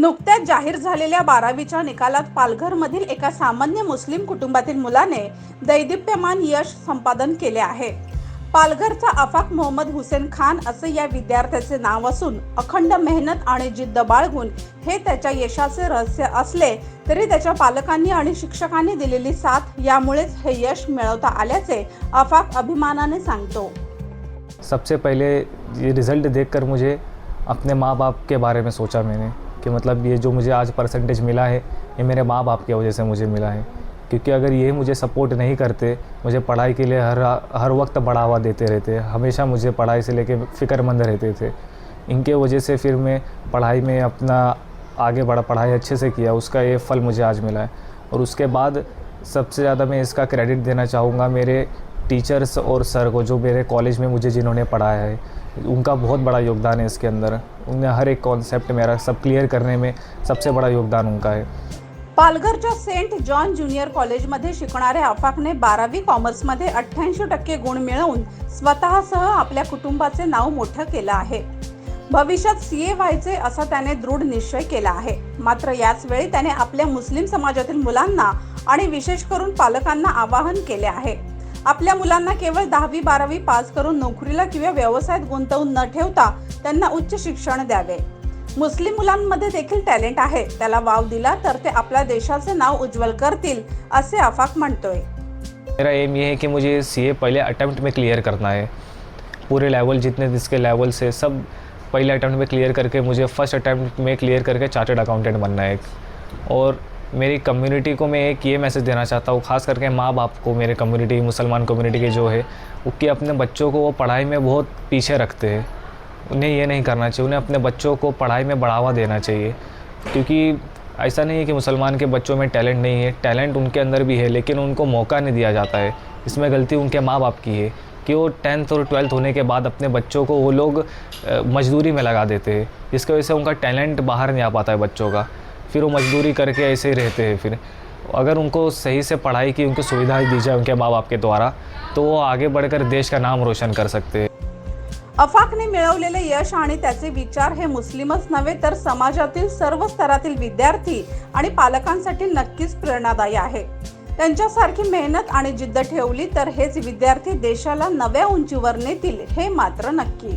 नुकत्याच जाहीर झालेल्या बारावीच्या निकालात पालघरमधील एका सामान्य मुस्लिम कुटुंबातील मुलाने दैदिप्यमान यश संपादन केले आहे. पालघरचा आफाक मोहम्मद हुसेन खान असं या विद्यार्थ्याचे नाव असून अखंड मेहनत आणि जिद्द बाळगून हे त्याच्या यशाचे रहस्य असले तरी त्याच्या पालकांनी आणि शिक्षकांनी दिलेली साथ यामुळेच हे यश मिळवता आल्याचे आफाक अभिमानाने सांगतो. सबसे पहले ये रिज़ल्ट देखकर मुझे अपने माँ बाप के बारे में सोचा मैंने। कि मतलब ये जो मुझे आज परसेंटेज मिला है, ये मेरे माँ बाप की वजह से मुझे मिला है। क्योंकि अगर ये मुझे सपोर्ट नहीं करते, मुझे पढ़ाई के लिए हर हर वक्त बढ़ावा देते रहते, हमेशा मुझे पढ़ाई से लेके फ़िक्रमंद रहते थे। इनके वजह से फिर मैं पढ़ाई में अपना आगे बढ़ा, पढ़ाई अच्छे से किया, उसका ये फल मुझे आज मिला है। और उसके बाद सबसे ज़्यादा मैं इसका क्रेडिट देना चाहूँगा मेरे टीचर्स और सर को जो मेरे कॉलेज में मुझे जिन्होंने पढ़ाया है उनका बहुत बड़ा योगदान है इसके अंदर। उनने हर एक कॉन्सेप्ट मेरा सब क्लियर करने में सबसे बड़ा योगदान उनका है। पालघरच्या सेंट जॉन ज्युनियर कॉलेजमध्ये शिकणाऱ्या अफाकने बारावी कॉमर्समध्ये अठ्ठ्याऐंशी टक्के गुण मिळवून स्वतःसह आपल्या कुटुंबाचे नाव मोठं केलं आहे. भविष्यात सी ए व्हायचे असा त्याने दृढ निश्चय केला आहे. मात्र याच वेळी त्याने आपल्या मुस्लिम समाजातील मुलांना आणि विशेष करून पालकांना आवाहन केले आहे. आपल्या मुलांना केवळ दहावी बारावी पास करून नोकरीला किंवा व्यवसायात गुंतवून न ठेवता त्यांना उच्च शिक्षण द्यावे. मुस्लिम मुलांमध्ये देखील टॅलेंट आहे. त्याला वाव दिला तर ते आपल्या देशाचे नाव उज्ज्वल करतील असे आफाक म्हणतोय. मेरा एम ये है कि मुझे सी पहले अटैम्प्ट में क्लियर करना है. पूरे लेवल जितने जिसके लेवल से सब पहले अटैम्प्ट में क्लियर करके मुझे फर्स्ट अटैम्प्ट में क्लियर करके चार्टर्ड अकाउंटेंट बनना है। और मेरी कम्युनिटी को मैं एक ये मैसेज देना चाहता हूँ, खास करके माँ बाप को, मेरे कम्युनिटी मुसलमान कम्युनिटी के जो है, वो कि अपने बच्चों को वो पढ़ाई में बहुत पीछे रखते हैं। उन्हें ये नहीं करना चाहिए, उन्हें अपने बच्चों को पढ़ाई में बढ़ावा देना चाहिए। क्योंकि ऐसा नहीं है कि मुसलमान के बच्चों में टैलेंट नहीं है टैलेंट उनके अंदर भी है, लेकिन उनको मौका नहीं दिया जाता है। इसमें गलती उनके माँ बाप की है कि वो टेंथ और ट्वेल्थ होने के बाद अपने बच्चों को वो लोग मजदूरी में लगा देते हैं। जिसकी वजह से उनका टैलेंट बाहर नहीं आ पाता है बच्चों का। फिर वो मजदूरी करके ऐसे ही रहते हैं फिर। अगर उनको सही से पढ़ाई की उनको सुविधाएं दी जाए उनके माँ बाप के द्वारा तो वो आगे बढ़कर देश का नाम रोशन कर सकते हैं। अफाकने मिळवलेले यश आणि त्याचे विचार हे मुस्लिमच नव्हे तर समाजातील सर्व स्तरातील विद्यार्थी आणि पालकांसाठी नक्कीच प्रेरणादायी आहे. त्यांच्यासारखी मेहनत आणि जिद्द ठेवली तर हेच विद्यार्थी देशाला नव्या उंचीवर नेतील हे मात्र नक्की.